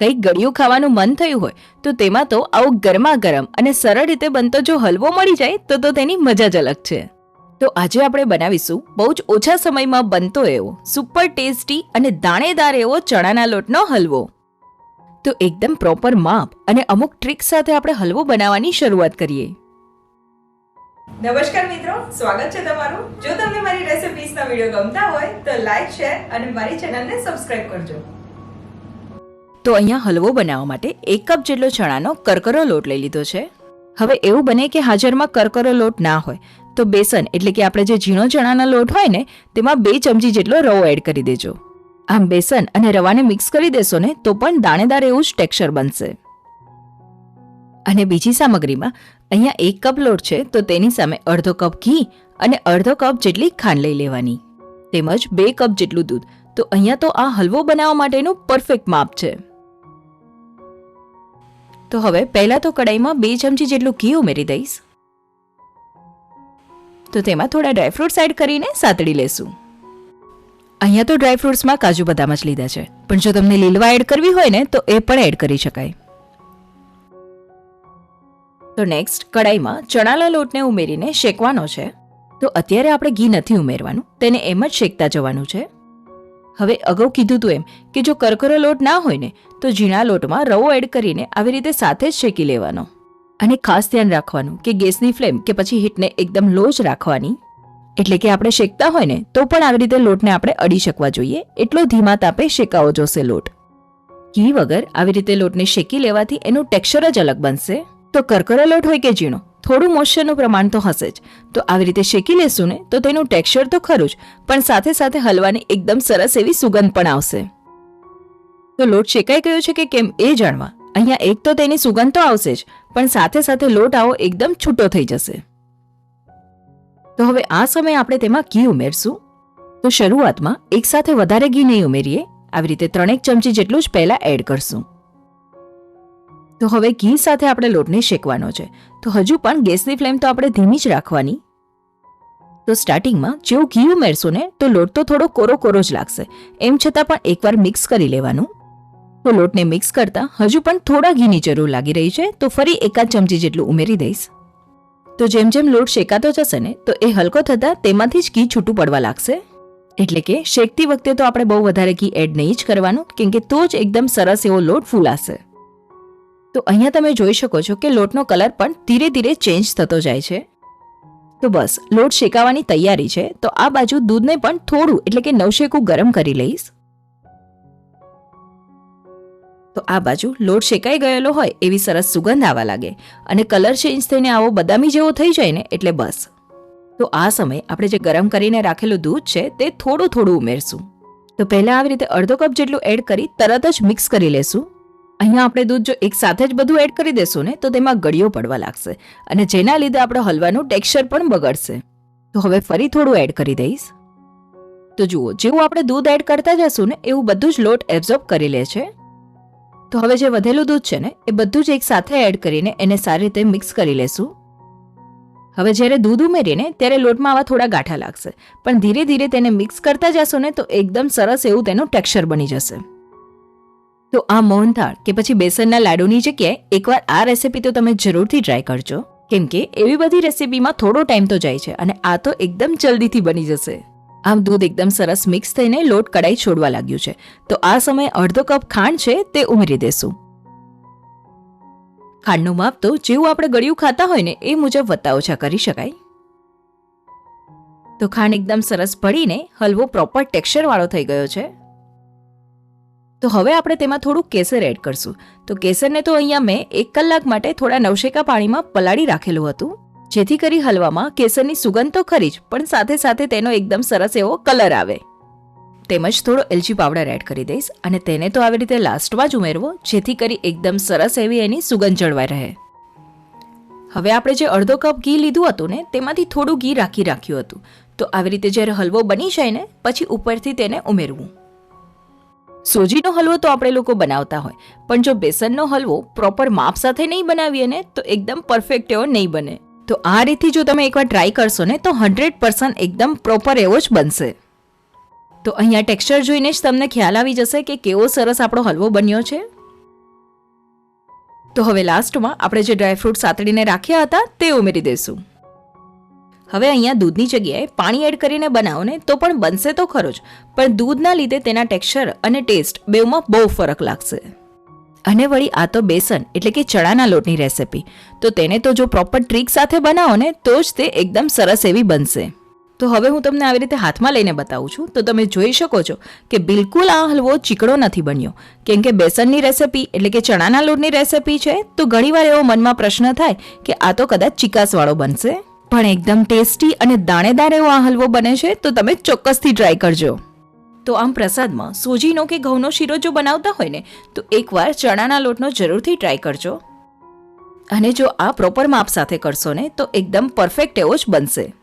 કંઈક ગળ્યું ખાવાનું મન થયું હોય, તો તેમાં તો આવો ગરમા ગરમ અને સરળ રીતે બનતો જો હલવો મળી જાય, તો તો તેની મજા જ અલગ છે. તો આજે આપણે બનાવીશું બહુ જ ઓછા સમયમાં બનતો એવો, સુપર ટેસ્ટી અને દાણેદાર એવો ચણાના લોટનો હલવો. તો એકદમ પ્રોપર માપ અને અમુક ટ્રીક સાથે આપણે હલવો બનાવવાની શરૂઆત કરીએ. નમસ્કાર મિત્રો, સ્વાગત છે તમારું. જો તમને મારી રેસિપીઝના વીડિયો ગમતા હોય, તો લાઈક શેર અને મારી ચેનલને સબસ્ક્રાઇબ કરજો. તો અહીંયા હલવો બનાવવા માટે એક કપ જેટલો ચણાનો કરકરો લોટ લઈ લીધો છે. હવે એવું બને કે હાજરમાં કરકરો લોટ ના હોય, તો બેસન એટલે કે આપણે જે ઝીણો ચણાનો લોટ હોય ને, તેમાં બે ચમચી જેટલો રવો એડ કરી દેજો. આમ બેસન અને રવાને મિક્સ કરી દેશો ને, તો પણ દાણેદાર એવું જ ટેક્સચર બનશે. અને બીજી સામગ્રીમાં અહીંયા એક કપ લોટ છે, તો તેની સામે અડધો કપ ઘી અને અડધો કપ જેટલી ખાંડ લઈ લેવાની. તેમજ બે કપ જેટલું દૂધ, તો અહીંયા તો આ હલવો બનાવવા માટેનું પરફેક્ટ માપ છે. તો હવે પહેલાં તો કડાઈમાં બે ચમચી જેટલું ઘી ઉમેરી દઈશ. તો તેમાં થોડા ડ્રાયફ્રૂટ્સ એડ કરીને સાતડી લેશું. અહીંયા તો ડ્રાયફ્રૂટ્સમાં કાજુ બદામ જ લીધા છે. પણ જો તમને લીલવા એડ કરવી હોય ને, તો એ પણ એડ કરી શકાય. તો નેક્સ્ટ કડાઈમાં ચણાના લોટને ઉમેરીને શેકવાનો છે. તો અત્યારે આપણે ઘી નથી ઉમેરવાનું, તેને એમ જ શેકતા જવાનું છે. હવે અગાઉ કીધું તું એમ કે જો કરકરો લોટ ના હોય ને, તો ઝીણા લોટમાં રવો એડ કરીને આવી રીતે સાથે જ શેકી લેવાનો. અને ખાસ ધ્યાન રાખવાનું કે ગેસની ફ્લેમ કે પછી હીટને એકદમ લો જ રાખવાની. એટલે કે આપણે શેકતા હોય ને, તો પણ આવી રીતે લોટને આપણે અડી શકવા જોઈએ. એટલો ધીમા તાપે શેકાવો જોશે લોટ. ઘી વગર આવી રીતે લોટને શેકી લેવાથી એનું ટેક્સચર જ અલગ બનશે. તો કરકરો લોટ હોય કે ઝીણો? થોડું મોઇશ્ચરનું પ્રમાણ તો હશે જ. તો આવી રીતે શેકી લેશું ને, તો તેનું ટેક્સચર તો ખરું જ, પણ સાથે સાથે હલવાની એકદમ સરસ એવી સુગંધ પણ આવશે. તો લોટ શેકાઈ ગયો છે કે કેમ એ જાણવા. અહીંયા એક તો તેની સુગંધ તો આવશે જ, પણ સાથે સાથે લોટ આવો એકદમ છૂટો થઈ જશે. તો હવે આ સમયે આપણે તેમાં ઘી ઉમેરશું. તો શરૂઆતમાં એકસાથે વધારે ઘી નહીં ઉમેરીએ. આવી રીતે ત્રણેક ચમચી જેટલું જ પહેલાં એડ કરશું. તો હવે ઘી સાથે આપણે લોટને શેકવાનો છે. તો હજુ પણ ગેસની ફ્લેમ તો આપણે ધીમી જ રાખવાની. તો સ્ટાર્ટિંગમાં જેવું ઘી ઉમેરશું ને, તો લોટ તો થોડો કોરો કોરો જ લાગશે. એમ છતાં પણ એકવાર મિક્સ કરી લેવાનું. તો લોટને મિક્સ કરતાં હજુ પણ થોડા ઘીની જરૂર લાગી રહી છે, તો ફરી એકાદ ચમચી જેટલું ઉમેરી દઈશ. તો જેમ જેમ લોટ શેકાતો જશે ને, તો એ હલકો થતાં તેમાંથી જ ઘી છૂટું પડવા લાગશે. એટલે કે શેકતી વખતે તો આપણે બહુ વધારે ઘી એડ નહીં જ કરવાનું, કેમ કે તો જ એકદમ સરસ એવો લોટ ફૂલાશે. તો અહીંયા તમે જોઈ શકો છો કે લોટનો કલર પણ ધીરે ધીરે ચેન્જ થતો જાય છે. તો બસ, લોટ શેકાવાની તૈયારી છે. તો આ બાજુ દૂધને પણ થોડું, એટલે કે નવશેકું ગરમ કરી લઈશ. તો આ બાજુ લોટ શેકાઈ ગયેલો હોય એવી સરસ સુગંધ આવવા લાગે. અને કલર ચેન્જ થઈને આવો બદામી જેવો થઈ જાય ને, એટલે બસ. તો આ સમયે આપણે જે ગરમ કરીને રાખેલું દૂધ છે, તે થોડું થોડું ઉમેરશું. તો પહેલાં આવી રીતે અડધો કપ જેટલું એડ કરી તરત જ મિક્સ કરી લેશું. અહીંયા આપણે દૂધ જો એક સાથે જ બધું એડ કરી દેશું ને, તો તેમાં ગળીઓ પડવા લાગશે. અને જેના લીધે આપણો હલવાનું ટેક્સચર પણ બગડશે. તો હવે ફરી થોડું એડ કરી દઈશ. તો જુઓ, જેવું આપણે દૂધ એડ કરતા જશું ને, એવું બધું જ લોટ એબ્ઝોર્બ કરી લે છે. તો હવે જે વધેલું દૂધ છે ને, એ બધું જ એક સાથે એડ કરીને એને સારી રીતે મિક્સ કરી લેશું. હવે જ્યારે દૂધ ઉમેરીને ત્યારે લોટમાં આવા થોડા ગાંઠા લાગશે. પણ ધીરે ધીરે તેને મિક્સ કરતા જશો ને, તો એકદમ સરસ એવું તેનું ટેક્સચર બની જશે. તો આ મોહનથાળ કે પછી બેસનના લાડુની જગ્યાએ એકવાર આ રેસીપી તો તમે જરૂરથી ટ્રાય કરજો. કેમ કે એવી બધી રેસીપીમાં થોડો ટાઈમ તો જાય છે અને આ તો એકદમ જલ્દીથી બની જશે. આમ દૂધ એકદમ સરસ મિક્સ થઈને લોટ કડાઈ છોડવા લાગ્યું છે. તો આ સમયે અડધો કપ ખાંડ છે તે ઉમેરી દેશું. ખાંડનું માપ તો જેવું આપણે ગળ્યું ખાતા હોય ને એ મુજબ વત્તા ઓછા કરી શકાય. તો ખાંડ એકદમ સરસ ભળીને હલવો પ્રોપર ટેક્સચરવાળો થઈ ગયો છે. તો હવે આપણે તેમાં થોડું કેસર એડ કરશું. તો કેસરને તો અહીંયા મેં એક કલાક માટે થોડા નવશેકા પાણીમાં પલાળી રાખેલું હતું. જેથી કરી હલવામાં કેસરની સુગંધ તો ખરી જ, પણ સાથે સાથે તેનો એકદમ સરસ એવો કલર આવે. તેમજ થોડો એલચી પાવડર એડ કરી દઈશ અને તેને તો આવી રીતે લાસ્ટમાં જ ઉમેરવો, જેથી કરી એકદમ સરસ એવી એની સુગંધ જળવાઈ રહે. હવે આપણે જે અડધો કપ ઘી લીધું હતું ને, તેમાંથી થોડું ઘી રાખી રાખ્યું હતું. તો આવી રીતે જ્યારે હલવો બની જાય ને, પછી ઉપરથી તેને ઉમેરવું. સોજીનો હલવો તો આપણે લોકો બનાવતા હોય. પણ જો બેસનનો હલવો પ્રોપર માપ સાથે નહીં બનાવીએ ને, તો એકદમ પરફેક્ટ એવો નહીં બને. તો આ રીતે જો તમે એકવાર ટ્રાય કરશો ને, તો હંડ્રેડ પર્સન્ટ એકદમ પ્રોપર એવો જ બનશે. તો અહીંયા ટેક્સચર જોઈને જ તમને ખ્યાલ આવી જશે કે કેવો સરસ આપણો હલવો બન્યો છે. તો હવે લાસ્ટમાં આપણે જે ડ્રાયફ્રૂટ સાતડીને રાખ્યા હતા, તે ઉમેરી દઈશું. હવે અહીંયા દૂધની જગ્યાએ પાણી એડ કરીને બનાવો ને તો પણ બનશે તો ખરો જ, પણ દૂધના લીધે તેના ટેક્સચર અને ટેસ્ટ બેવમાં બહુ ફરક લાગશે. અને વળી આ તો બેસન એટલે કે ચણાના લોટની રેસિપી, તો તેને તો જો પ્રોપર ટ્રીક સાથે બનાવો ને તો જ તે એકદમ સરસ એવી બનશે. તો હવે હું તમને આવી રીતે હાથમાં લઈને બતાવું છું, તો તમે જોઈ શકો છો કે બિલકુલ આ હલવો ચીકણો નથી બન્યો. કેમ કે બેસનની રેસિપી એટલે કે ચણાના લોટની રેસિપી છે, તો ઘણીવાર એવો મનમાં પ્રશ્ન થાય કે આ તો કદાચ ચિકાસવાળો બનશે. પણ એકદમ ટેસ્ટી અને દાણેદાર એવો આ હલવો બને છે, તો તમે ચોક્કસથી ટ્રાય કરજો. તો આમ પ્રસાદમાં સોજીનો કે ઘઉંનો શીરો જો બનાવતા હોય ને, તો એકવાર ચણાના લોટનો જરૂરથી ટ્રાય કરજો. અને જો આ પ્રોપર માપ સાથે કરશો ને, તો એકદમ પરફેક્ટ એવો જ બનશે.